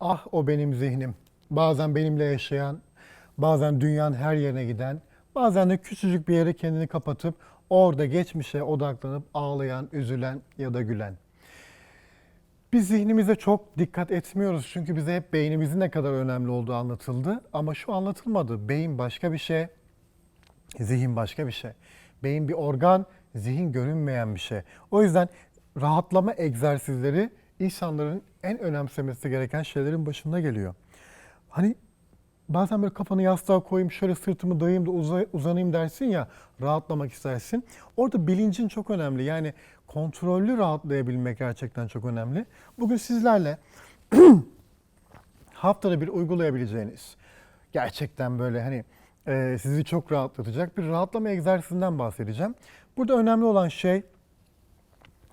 Ah o benim zihnim. Bazen benimle yaşayan, bazen dünyanın her yerine giden, bazen de küçücük bir yere kendini kapatıp orada geçmişe odaklanıp ağlayan, üzülen ya da gülen. Biz zihnimize çok dikkat etmiyoruz çünkü bize hep beynimizin ne kadar önemli olduğu anlatıldı. Ama şu anlatılmadı. Beyin başka bir şey, zihin başka bir şey. Beyin bir organ, zihin görünmeyen bir şey. O yüzden rahatlama egzersizleri insanların en önemsemesi gereken şeylerin başında geliyor. Hani bazen böyle kafanı yastığa koyayım, şöyle sırtımı dayayım da uza- uzanayım dersin ya, rahatlamak istersin. Orada bilincin çok önemli. Yani kontrollü rahatlayabilmek gerçekten çok önemli. Bugün sizlerle haftada bir uygulayabileceğiniz gerçekten böyle hani e, sizi çok rahatlatacak bir rahatlama egzersizinden bahsedeceğim. Burada önemli olan şey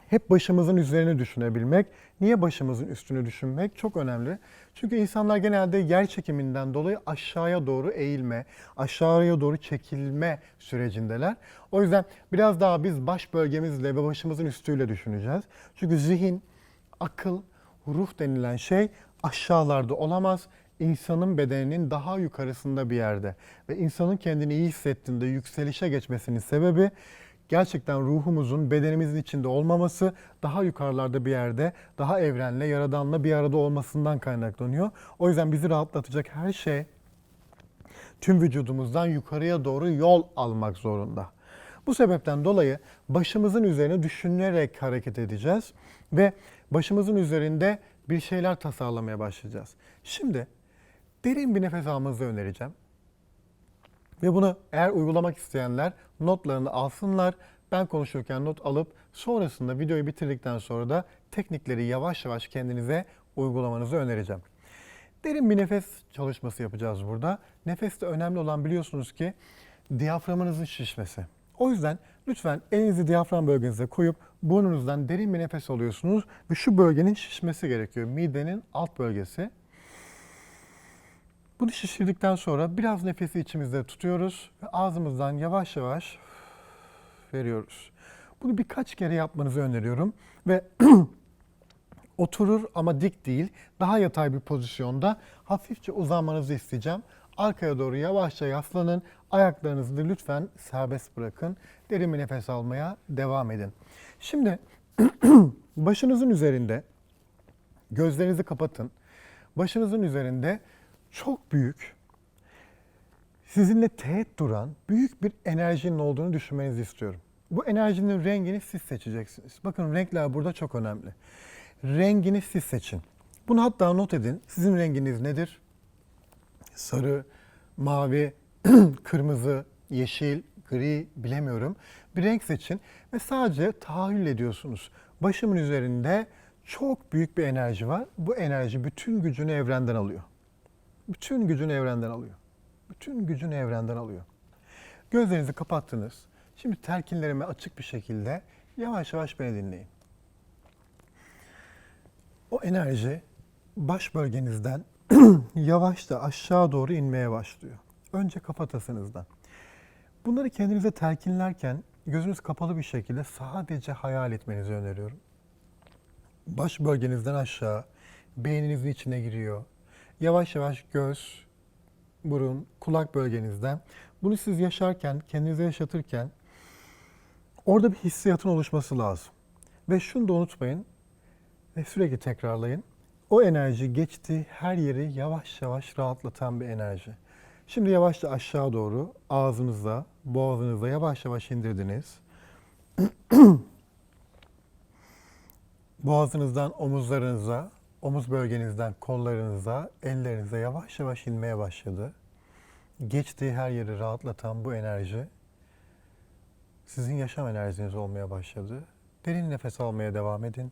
hep başımızın üzerine düşünebilmek. Niye başımızın üstünü düşünmek? Çok önemli. Çünkü insanlar genelde yer çekiminden dolayı aşağıya doğru eğilme, aşağıya doğru çekilme sürecindeler. O yüzden biraz daha biz baş bölgemizle ve başımızın üstüyle düşüneceğiz. Çünkü zihin, akıl, ruh denilen şey aşağılarda olamaz. İnsanın bedeninin daha yukarısında bir yerde ve insanın kendini iyi hissettiğinde yükselişe geçmesinin sebebi gerçekten ruhumuzun bedenimizin içinde olmaması, daha yukarılarda bir yerde, daha evrenle, yaradanla bir arada olmasından kaynaklanıyor. O yüzden bizi rahatlatacak her şey tüm vücudumuzdan yukarıya doğru yol almak zorunda. Bu sebepten dolayı başımızın üzerine düşünerek hareket edeceğiz ve başımızın üzerinde bir şeyler tasarlamaya başlayacağız. Şimdi derin bir nefes almanızı önereceğim. Ve bunu eğer uygulamak isteyenler notlarını alsınlar. Ben konuşurken not alıp sonrasında videoyu bitirdikten sonra da teknikleri yavaş yavaş kendinize uygulamanızı önereceğim. Derin bir nefes çalışması yapacağız burada. Nefeste önemli olan biliyorsunuz ki diyaframınızın şişmesi. O yüzden lütfen elinizi diyafram bölgenize koyup burnunuzdan derin bir nefes alıyorsunuz ve şu bölgenin şişmesi gerekiyor. Midenin alt bölgesi. Bunu şişirdikten sonra biraz nefesi içimizde tutuyoruz ve ağzımızdan yavaş yavaş veriyoruz. Bunu birkaç kere yapmanızı öneriyorum ve oturur ama dik değil, daha yatay bir pozisyonda hafifçe uzanmanızı isteyeceğim. Arkaya doğru yavaşça yaslanın. Ayaklarınızı da lütfen serbest bırakın. Derin bir nefes almaya devam edin. Şimdi başınızın üzerinde gözlerinizi kapatın. Başınızın üzerinde çok büyük, sizinle teğet duran büyük bir enerjinin olduğunu düşünmenizi istiyorum. Bu enerjinin rengini siz seçeceksiniz. Bakın renkler burada çok önemli. Rengini siz seçin. Bunu hatta not edin. Sizin renginiz nedir? Sarı, mavi, kırmızı, yeşil, gri bilemiyorum. Bir renk seçin ve sadece tahayyül ediyorsunuz. Başımın üzerinde çok büyük bir enerji var. Bu enerji bütün gücünü evrenden alıyor. Bütün gücünü evrenden alıyor. Bütün gücünü evrenden alıyor. Gözlerinizi kapattınız. Şimdi telkinlerime açık bir şekilde yavaş yavaş beni dinleyin. O enerji baş bölgenizden yavaşça aşağı doğru inmeye başlıyor. Önce kafatasınızdan. Bunları kendinize telkinlerken gözünüz kapalı bir şekilde sadece hayal etmenizi öneriyorum. Baş bölgenizden aşağı, beyninizin içine giriyor. Yavaş yavaş göz, burun, kulak bölgenizden. Bunu siz yaşarken, kendinize yaşatırken orada bir hissiyatın oluşması lazım. Ve şunu da unutmayın ve sürekli tekrarlayın. O enerji geçtiği her yeri yavaş yavaş rahatlatan bir enerji. Şimdi yavaşça aşağı doğru ağzınıza, boğazınıza yavaş yavaş indirdiniz. Boğazınızdan omuzlarınıza, omuz bölgenizden kollarınıza, ellerinize yavaş yavaş inmeye başladı. Geçtiği her yeri rahatlatan bu enerji sizin yaşam enerjiniz olmaya başladı. Derin nefes almaya devam edin.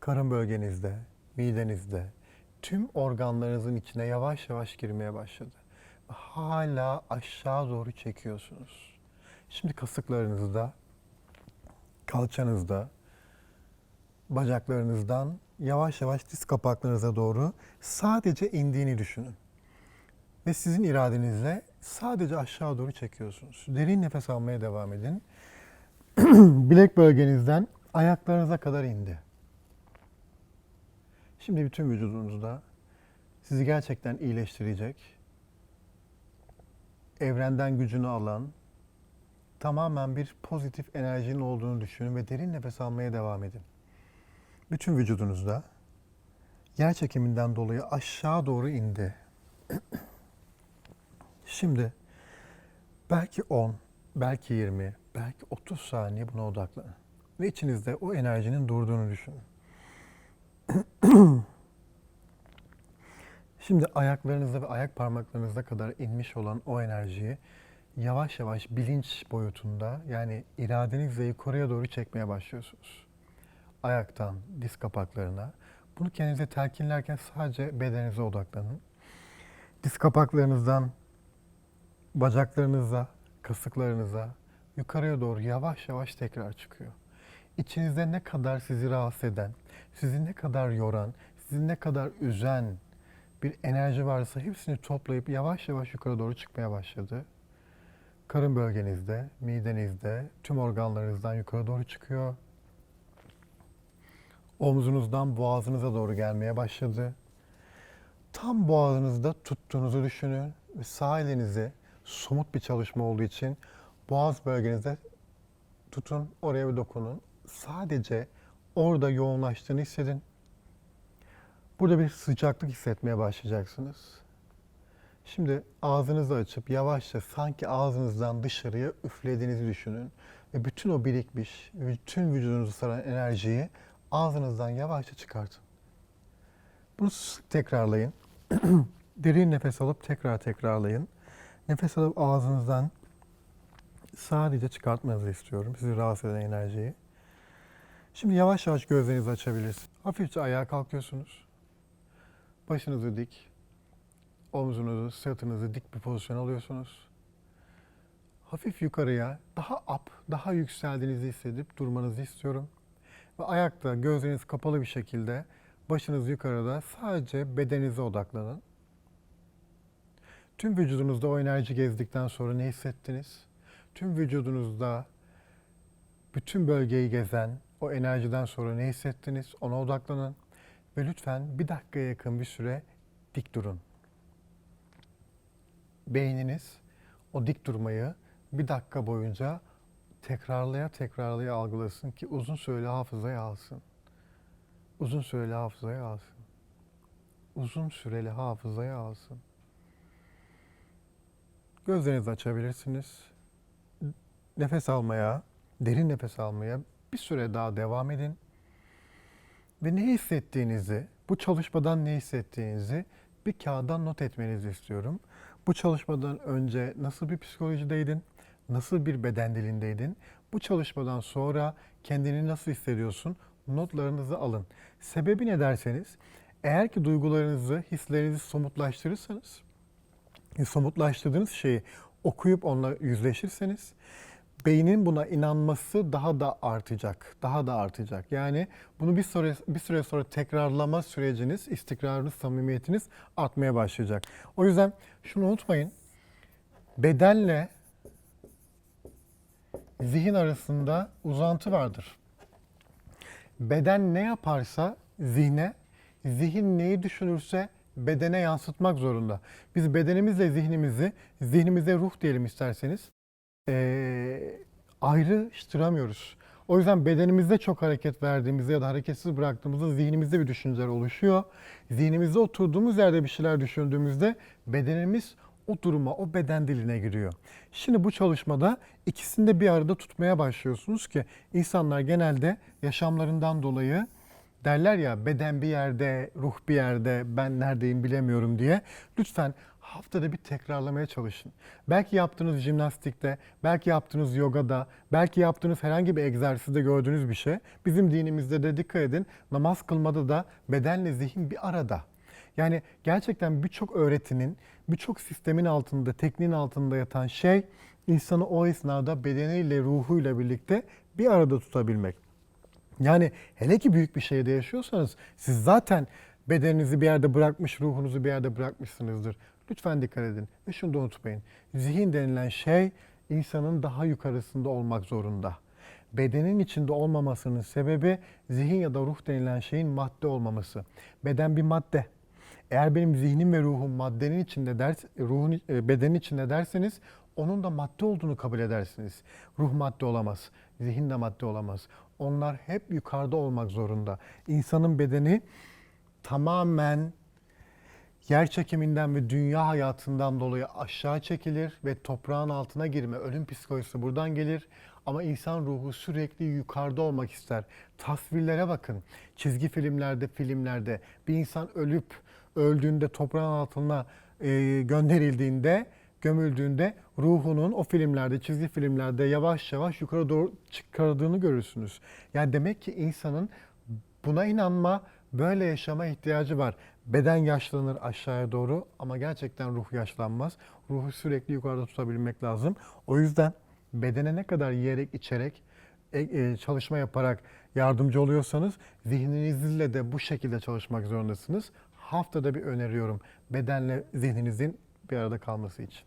Karın bölgenizde, midenizde, tüm organlarınızın içine yavaş yavaş girmeye başladı. Hala aşağı doğru çekiyorsunuz. Şimdi kasıklarınızda, kalçanızda, bacaklarınızdan yavaş yavaş diz kapaklarınıza doğru sadece indiğini düşünün. Ve sizin iradenizle sadece aşağı doğru çekiyorsunuz. Derin nefes almaya devam edin. Bilek bölgenizden ayaklarınıza kadar indi. Şimdi bütün vücudunuzda sizi gerçekten iyileştirecek, evrenden gücünü alan, tamamen bir pozitif enerjinin olduğunu düşünün ve derin nefes almaya devam edin. Bütün vücudunuzda yer çekiminden dolayı aşağı doğru indi. Şimdi belki 10, belki 20, belki 30 saniye buna odaklanın. Ve içinizde o enerjinin durduğunu düşünün. Şimdi ayaklarınızda ve ayak parmaklarınıza kadar inmiş olan o enerjiyi yavaş yavaş bilinç boyutunda yani iradenizle yukarıya doğru çekmeye başlıyorsunuz. Ayaktan diz kapaklarına. Bunu kendinize telkinlerken sadece bedeninize odaklanın. Diz kapaklarınızdan bacaklarınıza, kasıklarınıza yukarıya doğru yavaş yavaş tekrar çıkıyor. İçinizde ne kadar sizi rahatsız eden, sizi ne kadar yoran, sizi ne kadar üzen bir enerji varsa hepsini toplayıp yavaş yavaş yukarı doğru çıkmaya başladı. Karın bölgenizde, midenizde, tüm organlarınızdan yukarı doğru çıkıyor. Omzunuzdan boğazınıza doğru gelmeye başladı. Tam boğazınızda tuttuğunuzu düşünün ve sağ elinizi somut bir çalışma olduğu için boğaz bölgenize tutun, oraya bir dokunun. Sadece orada yoğunlaştığını hissedin. Burada bir sıcaklık hissetmeye başlayacaksınız. Şimdi ağzınızı açıp yavaşça sanki ağzınızdan dışarıya üflediğinizi düşünün. Ve bütün o birikmiş, bütün vücudunuzu saran enerjiyi ağzınızdan yavaşça çıkartın. Bunu sık tekrarlayın. Derin nefes alıp tekrar tekrarlayın. Nefes alıp ağzınızdan sadece çıkartmanızı istiyorum. Sizi rahatsız eden enerjiyi. Şimdi yavaş yavaş gözlerinizi açabilirsiniz. Hafifçe ayağa kalkıyorsunuz. Başınızı dik. Omzunuzu, sırtınızı dik bir pozisyon alıyorsunuz. Hafif yukarıya, daha up, daha yükseldiğinizi hissedip durmanızı istiyorum. Ve ayakta gözleriniz kapalı bir şekilde başınız yukarıda sadece bedeninize odaklanın. Tüm vücudunuzda o enerji gezdikten sonra ne hissettiniz? Tüm vücudunuzda bütün bölgeyi gezen o enerjiden sonra ne hissettiniz? Ona odaklanın. Ve lütfen bir dakikaya yakın bir süre dik durun. Beyniniz o dik durmayı bir dakika boyunca tekrarlaya tekrarlaya algılasın ki uzun süreli hafızaya alsın. Uzun süreli hafızaya alsın. Uzun süreli hafızaya alsın. Gözlerinizi açabilirsiniz. Nefes almaya, derin nefes almaya bir süre daha devam edin. Ve ne hissettiğinizi, bu çalışmadan ne hissettiğinizi bir kağıda not etmenizi istiyorum. Bu çalışmadan önce nasıl bir psikolojideydin? Nasıl bir beden dilindeydin? Bu çalışmadan sonra kendini nasıl hissediyorsun? Notlarınızı alın. Sebebi ne derseniz, eğer ki duygularınızı, hislerinizi somutlaştırırsanız, somutlaştırdığınız şeyi okuyup onunla yüzleşirseniz beynin buna inanması daha da artacak. Daha da artacak. Yani bunu bir süre bir süre sonra tekrarlama süreciniz, istikrarınız, samimiyetiniz artmaya başlayacak. O yüzden şunu unutmayın. Bedenle zihin arasında uzantı vardır. Beden ne yaparsa zihne, zihin neyi düşünürse bedene yansıtmak zorunda. Biz bedenimizle zihnimizi, zihnimize ruh diyelim isterseniz, eee ayrıştıramıyoruz. O yüzden bedenimizde çok hareket verdiğimizde ya da hareketsiz bıraktığımızda zihnimizde bir düşünceler oluşuyor. Zihnimizde oturduğumuz yerde bir şeyler düşündüğümüzde bedenimiz o duruma, o beden diline giriyor. Şimdi bu çalışmada ikisini de bir arada tutmaya başlıyorsunuz ki insanlar genelde yaşamlarından dolayı derler ya beden bir yerde, ruh bir yerde, ben neredeyim bilemiyorum diye. Lütfen haftada bir tekrarlamaya çalışın. Belki yaptığınız jimnastikte, belki yaptığınız yogada, belki yaptığınız herhangi bir egzersizde gördüğünüz bir şey. Bizim dinimizde de dikkat edin, namaz kılmada da bedenle zihin bir arada. Yani gerçekten birçok öğretinin, birçok sistemin altında, tekniğin altında yatan şey insanı o esnada bedeniyle, ruhuyla birlikte bir arada tutabilmek. Yani hele ki büyük bir şeyde yaşıyorsanız siz zaten bedeninizi bir yerde bırakmış, ruhunuzu bir yerde bırakmışsınızdır. Lütfen dikkat edin ve şunu da unutmayın. Zihin denilen şey insanın daha yukarısında olmak zorunda. Bedenin içinde olmamasının sebebi zihin ya da ruh denilen şeyin madde olmaması. Beden bir madde. Eğer benim zihnim ve ruhum maddenin içinde ders, ruhun e, bedenin içinde derseniz onun da madde olduğunu kabul edersiniz. Ruh madde olamaz, zihin de madde olamaz. Onlar hep yukarıda olmak zorunda. İnsanın bedeni tamamen yer çekiminden ve dünya hayatından dolayı aşağı çekilir ve toprağın altına girme, ölüm psikolojisi buradan gelir. Ama insan ruhu sürekli yukarıda olmak ister. Tasvirlere bakın. Çizgi filmlerde, filmlerde bir insan ölüp öldüğünde toprağın altına e, gönderildiğinde, gömüldüğünde ruhunun o filmlerde, çizgi filmlerde yavaş yavaş yukarı doğru çıkardığını görürsünüz. Yani demek ki insanın Buna inanma, böyle yaşama ihtiyacı var. Beden yaşlanır aşağıya doğru ama gerçekten ruh yaşlanmaz. Ruhu sürekli yukarıda tutabilmek lazım. O yüzden bedene ne kadar yiyerek, içerek, e- e, çalışma yaparak yardımcı oluyorsanız zihninizle de bu şekilde çalışmak zorundasınız. Haftada bir öneriyorum bedenle zihninizin bir arada kalması için.